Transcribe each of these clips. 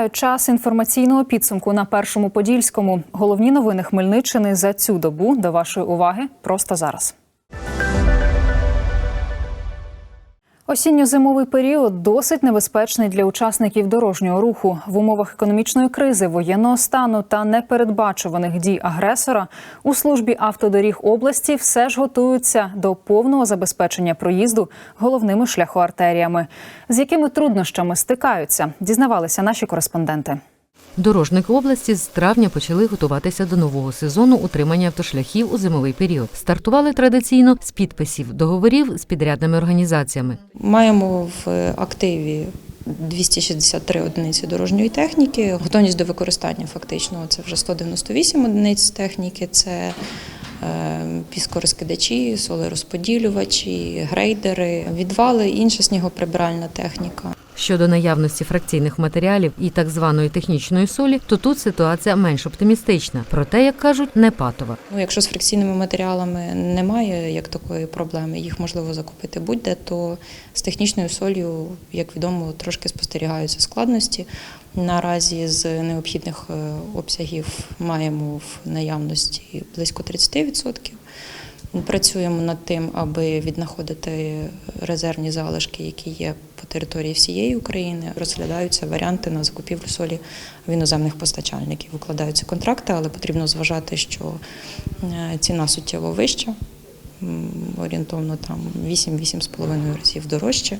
Вітаю час інформаційного підсумку на першому подільському. Головні новини Хмельниччини за цю добу до вашої уваги просто зараз. Осінньо-зимовий період досить небезпечний для учасників дорожнього руху в умовах економічної кризи, воєнного стану та непередбачуваних дій агресора. У службі автодоріг області все ж готуються до повного забезпечення проїзду головними шляхоартеріями. З якими труднощами стикаються, дізнавалися наші кореспонденти. Дорожники області з травня почали готуватися до нового сезону утримання автошляхів у зимовий період. Стартували традиційно з підписів договорів з підрядними організаціями. Маємо в активі 263 одиниці дорожньої техніки. Готовність до використання фактично це вже 198 одиниць техніки. Це е, піскорозкидачі, солерозподілювачі, грейдери, відвали, інша снігоприбиральна техніка. Щодо наявності фракційних матеріалів і так званої технічної солі, то тут ситуація менш оптимістична. Проте, як кажуть, не патова. Ну, якщо з фрикційними матеріалами немає як такої проблеми, їх можливо закупити будь-де, то з технічною солью, як відомо, трошки спостерігаються складності. Наразі з необхідних е, обсягів маємо в наявності близько 30%. Працюємо над тим, аби віднаходити резервні залишки, які є по території всієї України. Розглядаються варіанти на закупівлю солі в іноземних постачальників. Укладаються контракти, але потрібно зважати, що е, ціна суттєво вища, орієнтовно там 8-8,5 разів дорожче.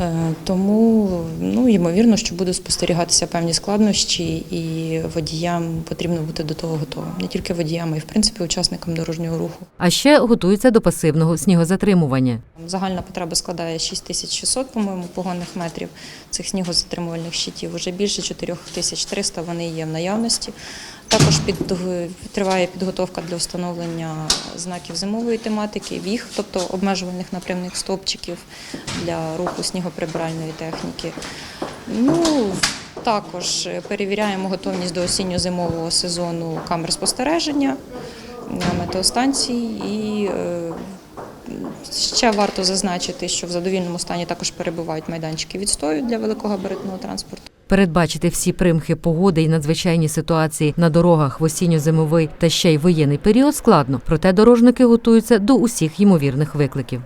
Е, Тому ну, ймовірно, що будуть спостерігатися певні складнощі, і водіям потрібно бути до того готовим. Не тільки водіям, а й в принципі учасникам дорожнього руху. А ще готуються до пасивного снігозатримування. Загальна потреба складає 6600, по-моєму, погонних метрів цих снігозатримувальних щитів. Уже більше 4300 вони є в наявності. Також під, триває підготовка для встановлення знаків зимової тематики, віг, тобто обмежувальних напрямних стовпчиків для руху снігоприбиральної техніки. Ну, також перевіряємо готовність до осінньо-зимового сезону камер спостереження, метеостанцій і е, Ще варто зазначити, що в задовільному стані також перебувають майданчики відстою для великогабаритного транспорту. Передбачити всі примхи погоди і надзвичайні ситуації на дорогах в осінньо-зимовий та ще й воєнний період складно. Проте дорожники готуються до усіх ймовірних викликів.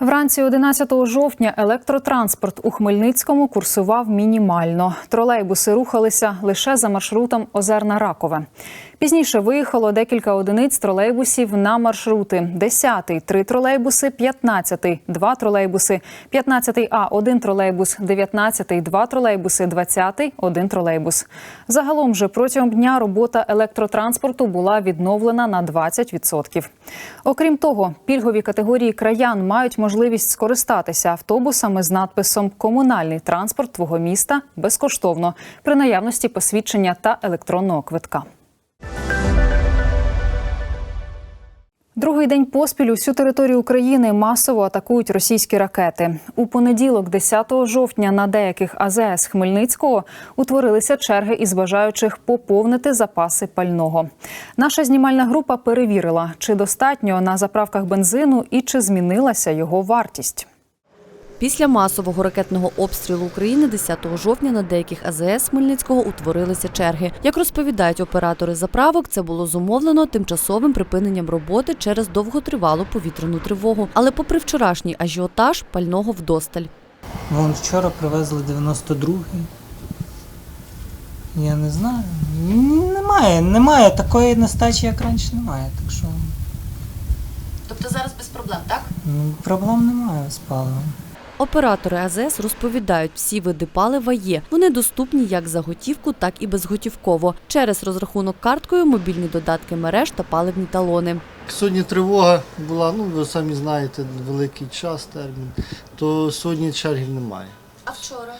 Вранці 11 жовтня електротранспорт у Хмельницькому курсував мінімально. Тролейбуси рухалися лише за маршрутом Озерна-Ракове. Пізніше виїхало декілька одиниць тролейбусів на маршрути: 10-й – три тролейбуси, 15-й – два тролейбуси, 15-й А – один тролейбус, 19-й – два тролейбуси, 20-й – один тролейбус. Загалом же протягом дня робота електротранспорту була відновлена на 20%. Окрім того, пільгові категорії краян мають можливість скористатися автобусами з надписом Комунальний транспорт твого міста безкоштовно при наявності посвідчення та електронного квитка. Другий день поспіль усю територію України масово атакують російські ракети. У понеділок, 10 жовтня, на деяких АЗС Хмельницького утворилися черги із бажаючих поповнити запаси пального. Наша знімальна група перевірила, чи достатньо на заправках бензину і чи змінилася його вартість. Після масового ракетного обстрілу України 10 жовтня на деяких АЗС Хмельницького утворилися черги. Як розповідають оператори заправок, це було зумовлено тимчасовим припиненням роботи через довготривалу повітряну тривогу. Але попри вчорашній ажіотаж, пального вдосталь. Вон вчора привезли 92-й. Я не знаю. Немає, немає такої нестачі, як раніше немає. Так що Тобто зараз без проблем, так? ну, проблем немає з паливом. Оператори АЗС розповідають, всі види палива є. Вони доступні як за готівку, так і безготівково. Через розрахунок карткою, мобільні додатки мереж та паливні талони. Сьогодні тривога була, ну ви самі знаєте, великий час, термін, то сьогодні чергів немає. А вчора?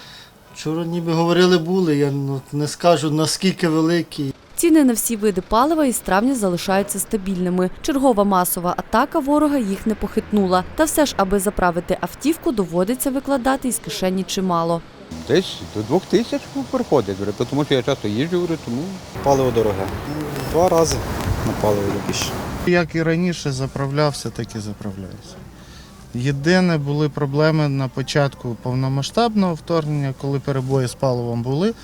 Вчора ніби говорили були, я ну, не скажу наскільки великі. Ціни на всі види палива із травня залишаються стабільними. Чергова масова атака ворога їх не похитнула. Та все ж, аби заправити автівку, доводиться викладати із кишені чимало. Десь до двох тисяч приходить, тому що я часто їжджу, тому Паливо дороге. Два рази на паливо більше. Як і раніше заправлявся, так і заправляюся. Єдине були проблеми на початку повномасштабного вторгнення, коли перебої з паливом були.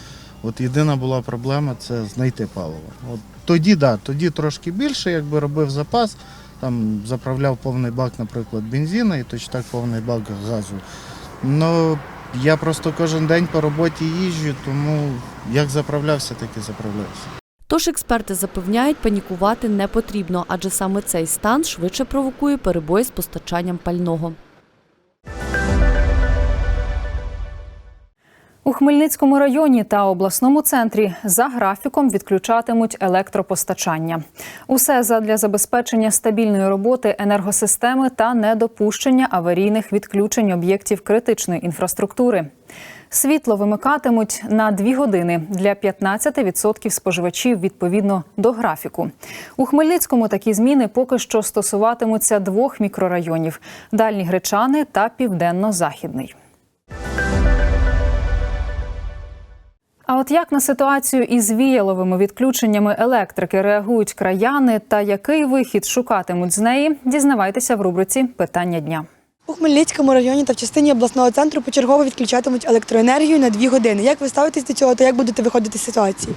От єдина була проблема це знайти паливо. От тоді, да, тоді трошки більше, якби робив запас, там заправляв повний бак, наприклад, бензину і точно так повний бак газу. Ну я просто кожен день по роботі їжджу, тому як заправлявся, так і заправлявся. Тож експерти запевняють, панікувати не потрібно, адже саме цей стан швидше провокує перебої з постачанням пального. У Хмельницькому районі та обласному центрі за графіком відключатимуть електропостачання. Усе задля забезпечення стабільної роботи енергосистеми та недопущення аварійних відключень об'єктів критичної інфраструктури. Світло вимикатимуть на дві години для 15% споживачів відповідно до графіку. У Хмельницькому такі зміни поки що стосуватимуться двох мікрорайонів: Дальні Гречани та Південно-Західний. А от як на ситуацію із віяловими відключеннями електрики реагують краяни та який вихід шукатимуть з неї, дізнавайтеся в рубриці Питання дня. У Хмельницькому районі та в частині обласного центру почергово відключатимуть електроенергію на дві години. Як ви ставитесь до цього та як будете виходити з ситуації?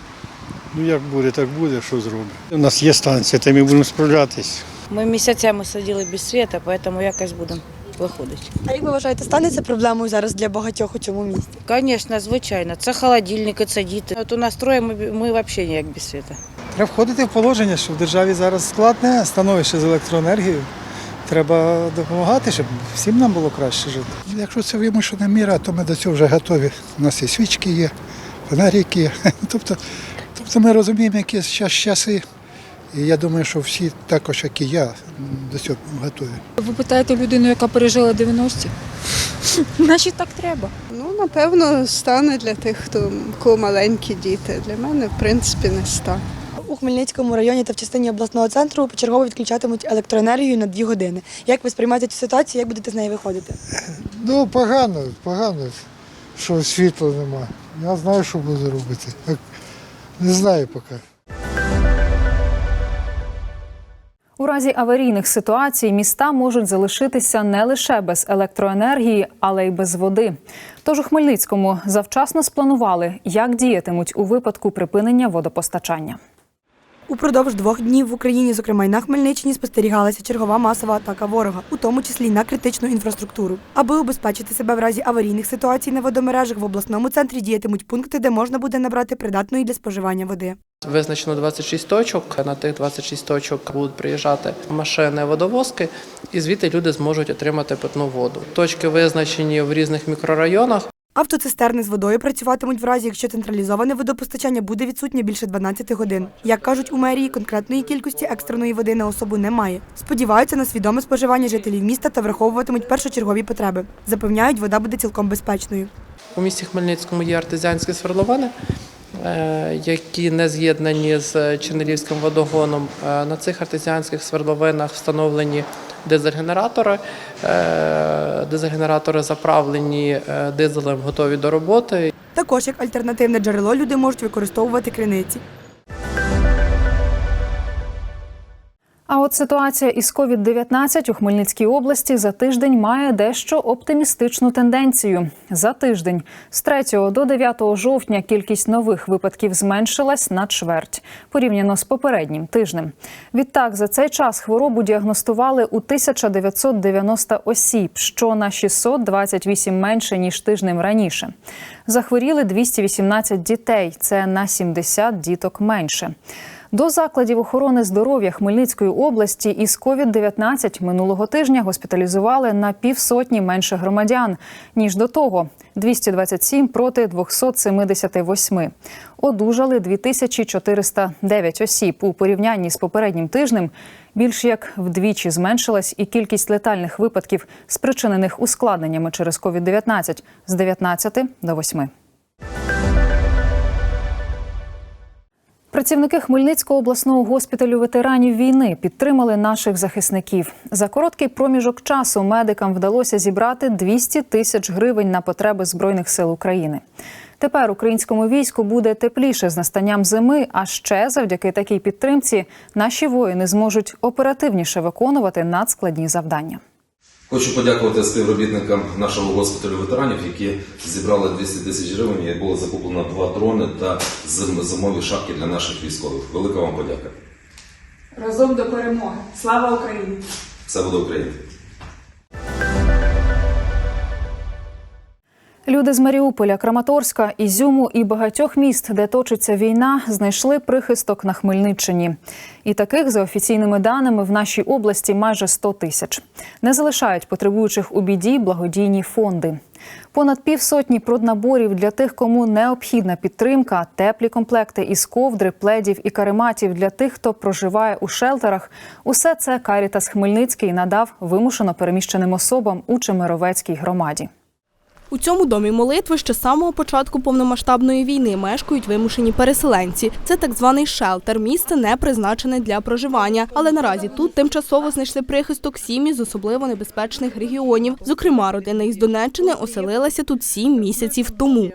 Ну як буде, так буде, що зробимо. У нас є станція, та ми будемо справлятись. Ми місяцями сиділи без світу, тому якось будемо виходити. А як ви вважаєте, станеться проблемою зараз для багатьох у цьому місті? Звісно, звичайно. Це холодильники, це діти. От у нас троє ми, ми взагалі ніяк без світу. Треба входити в положення, що в державі зараз складне становище з електроенергією. Треба допомагати, щоб всім нам було краще жити. Якщо це вимушена міра, то ми до цього вже готові. У нас і свічки є, фонарики є. Тобто, тобто ми розуміємо, які зараз часи. І я думаю, що всі також, як і я, до цього готові. Ви питаєте людину, яка пережила 90-ті? Значить, так треба. Ну, напевно, стане для тих, хто кого маленькі діти. Для мене, в принципі, не стане. У Хмельницькому районі та в частині обласного центру почергово відключатимуть електроенергію на дві години. Як ви сприймаєте цю ситуацію, як будете з неї виходити? Ну, погано, погано, що світла нема. Я знаю, що буду робити. Не знаю поки. У разі аварійних ситуацій міста можуть залишитися не лише без електроенергії, але й без води. Тож у Хмельницькому завчасно спланували, як діятимуть у випадку припинення водопостачання. Упродовж двох днів в Україні, зокрема й на Хмельниччині, спостерігалася чергова масова атака ворога, у тому числі й на критичну інфраструктуру. Аби убезпечити себе в разі аварійних ситуацій на водомережах, в обласному центрі діятимуть пункти, де можна буде набрати придатної для споживання води. Визначено 26 точок. На тих 26 точок будуть приїжджати машини водовозки, і звідти люди зможуть отримати питну воду. Точки визначені в різних мікрорайонах. Автоцистерни з водою працюватимуть в разі, якщо централізоване водопостачання буде відсутнє більше 12 годин. Як кажуть у мерії, конкретної кількості екстреної води на особу немає. Сподіваються на свідоме споживання жителів міста та враховуватимуть першочергові потреби. Запевняють, вода буде цілком безпечною. У місті Хмельницькому є артезіанські свердловини, е, які не з'єднані з Чернелівським водогоном. Е, На цих артезіанських свердловинах встановлені дизель-генератори. Е, Дизель-генератори заправлені е, дизелем, готові до роботи. Також як альтернативне джерело люди можуть використовувати криниці. А от ситуація із COVID-19 у Хмельницькій області за тиждень має дещо оптимістичну тенденцію. За тиждень з 3 до 9 жовтня кількість нових випадків зменшилась на чверть порівняно з попереднім тижнем. Відтак за цей час хворобу діагностували у 1990 осіб, що на 628 менше ніж тижнем раніше. Захворіли 218 дітей. Це на 70 діток менше. До закладів охорони здоров'я Хмельницької області із COVID-19 минулого тижня госпіталізували на півсотні менше громадян ніж до того 227 проти 278. Одужали 2409 осіб у порівнянні з попереднім тижнем. Більш як вдвічі зменшилась і кількість летальних випадків, спричинених ускладненнями через COVID-19 з 19 до 8. Працівники Хмельницького обласного госпіталю ветеранів війни підтримали наших захисників. За короткий проміжок часу медикам вдалося зібрати 200 тисяч гривень на потреби збройних сил України. Тепер українському війську буде тепліше з настанням зими. А ще завдяки такій підтримці наші воїни зможуть оперативніше виконувати надскладні завдання. Хочу подякувати співробітникам нашого госпіталю ветеранів, які зібрали 200 тисяч гривень і було закуплено два дрони та зимові шапки для наших військових. Велика вам подяка. Разом до перемоги. Слава Україні! Все буде Україна! Люди з Маріуполя, Краматорська, Ізюму і багатьох міст, де точиться війна, знайшли прихисток на Хмельниччині. І таких, за офіційними даними, в нашій області майже 100 тисяч. Не залишають потребуючих у біді благодійні фонди. Понад півсотні проднаборів для тих, кому необхідна підтримка, теплі комплекти із ковдри, пледів і карематів для тих, хто проживає у шелтерах. Усе це Карітас Хмельницький надав вимушено переміщеним особам у Чемеровецькій громаді. У цьому домі молитви ще з самого початку повномасштабної війни мешкають вимушені переселенці. Це так званий шелтер, місце не призначене для проживання. Але наразі тут тимчасово знайшли прихисток сім'ї з особливо небезпечних регіонів. Зокрема, родина із Донеччини оселилася тут сім місяців тому.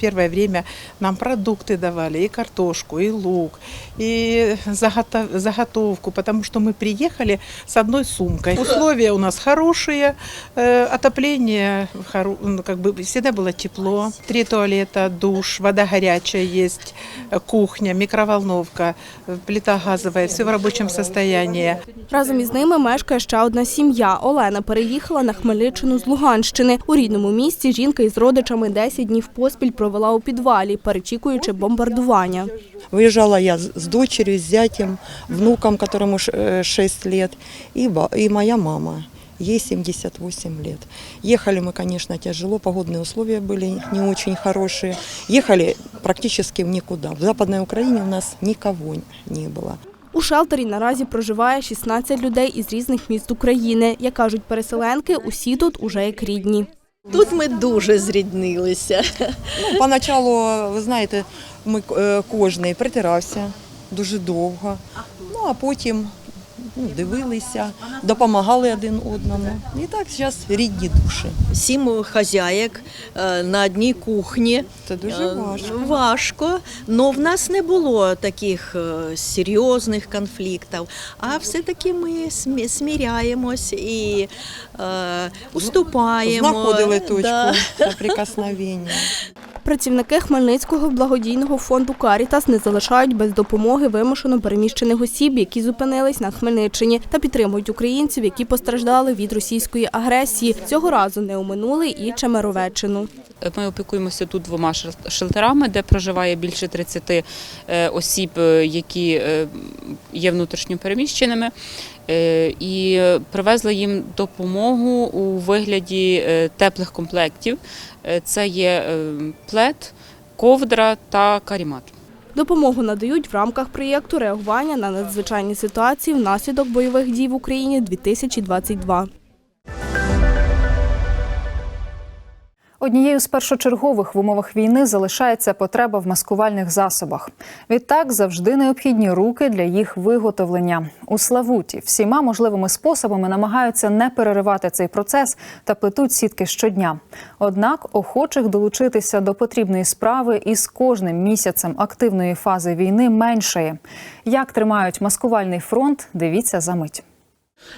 Первое время нам продукты давали, и картошку, и лук, и заготов- заготовку, потому что мы приехали с одной сумкой. Условия у нас хорошие, э, отопление, хоро- ну, как бы всегда было тепло, три туалета, душ, вода горячая есть, э, кухня, микроволновка, э, плита газовая, все в рабочем состоянии. Разом із ними мешкає ще одна сім'я. Олена переїхала на Хмельниччину з Луганщини. У рідному місті жінка із родичами 10 днів поспіль провела у підвалі, перечікуючи бомбардування. Выезжала я с с дочерью, с зятем, внуком, которому 6 лет, и, ба- и моя мама. Ей 78 лет. Ехали мы, конечно, тяжело, погодные условия были не очень хорошие. Ехали практически в никуда. В Западной Украине у нас никого не было. У шелтері наразі проживає 16 людей із різних міст України. Як кажуть переселенки, усі тут уже як рідні. Тут ми дуже зріднилися. Ну, поначалу, ви знаєте, ми е, кожний притирався дуже довго. Ну а потім ну, дивилися, допомагали один одному. І так зараз рідні душі. Сім хазяєк е, на одній кухні. Це дуже Е, важко. Важко, але в нас не було таких е, серйозних конфліктів. А все-таки ми смі- сміряємось і е, уступаємо. Знаходили точку Да. соприкосновення. Працівники Хмельницького благодійного фонду Карітас не залишають без допомоги вимушено переміщених осіб, які зупинились на Хмельниччині, та підтримують українців, які постраждали від російської агресії. Цього разу не оминули і Чемеровеччину. Ми опікуємося тут двома шел- шелтерами, де проживає більше 30 е, осіб, е, які е, є внутрішньо переміщеними. Е, І привезли їм допомогу у вигляді е, теплих комплектів. Е, Це є плед, ковдра та карімат. Допомогу надають в рамках проєкту реагування на надзвичайні ситуації внаслідок бойових дій в Україні 2022. Однією з першочергових в умовах війни залишається потреба в маскувальних засобах. Відтак завжди необхідні руки для їх виготовлення. У Славуті всіма можливими способами намагаються не переривати цей процес та плетуть сітки щодня. Однак охочих долучитися до потрібної справи із кожним місяцем активної фази війни меншає. Як тримають маскувальний фронт, дивіться за мить.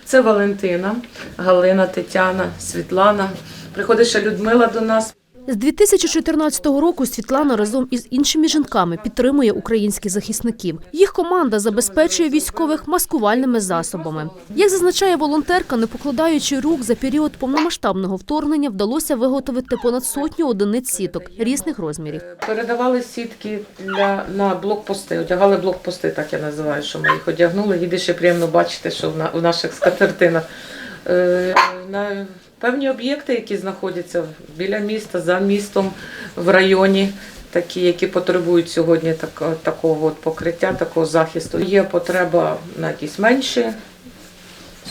Це Валентина, Галина, Тетяна, Світлана. Приходить ще Людмила до нас. З 2014 року Світлана разом із іншими жінками підтримує українських захисників. Їх команда забезпечує військових маскувальними засобами. Як зазначає волонтерка, не покладаючи рук за період повномасштабного вторгнення, вдалося виготовити понад сотню одиниць сіток різних розмірів. Передавали сітки для, на блокпости, одягали блокпости, так я називаю, що ми їх одягнули. Їде ще приємно бачити, що в, наших скатертинах. Е, на певні об'єкти, які знаходяться біля міста, за містом, в районі, такі, які потребують сьогодні так, такого от покриття, такого захисту. Є потреба на якісь менші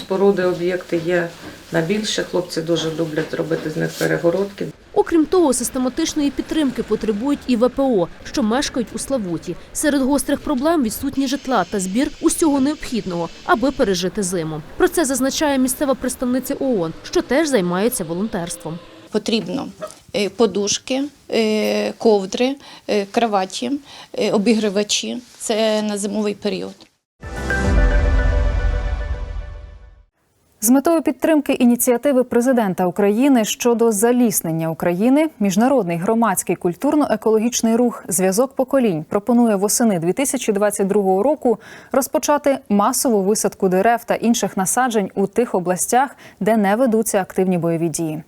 споруди, об'єкти, є на більше. Хлопці дуже люблять зробити з них перегородки. Окрім того, систематичної підтримки потребують і ВПО, що мешкають у Славуті. Серед гострих проблем відсутні житла та збір усього необхідного, аби пережити зиму. Про це зазначає місцева представниця ООН, що теж займається волонтерством. Потрібно е, подушки, е, ковдри, е, кроваті, обігрівачі. Це на зимовий період. З метою підтримки ініціативи президента України щодо заліснення України міжнародний громадський культурно-екологічний рух Зв'язок поколінь пропонує восени 2022 року розпочати масову висадку дерев та інших насаджень у тих областях, де не ведуться активні бойові дії.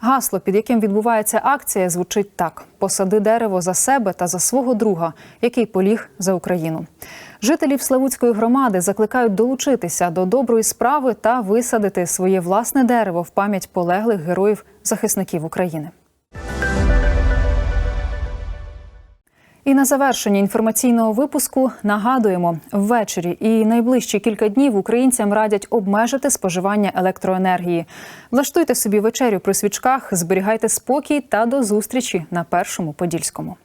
Гасло, під яким відбувається акція, звучить так: посади дерево за себе та за свого друга, який поліг за Україну. Жителів Славутської громади закликають долучитися до доброї справи та висадити своє власне дерево в пам'ять полеглих героїв захисників України. І на завершення інформаційного випуску нагадуємо, ввечері і найближчі кілька днів українцям радять обмежити споживання електроенергії. Влаштуйте собі вечерю при свічках, зберігайте спокій та до зустрічі на першому подільському.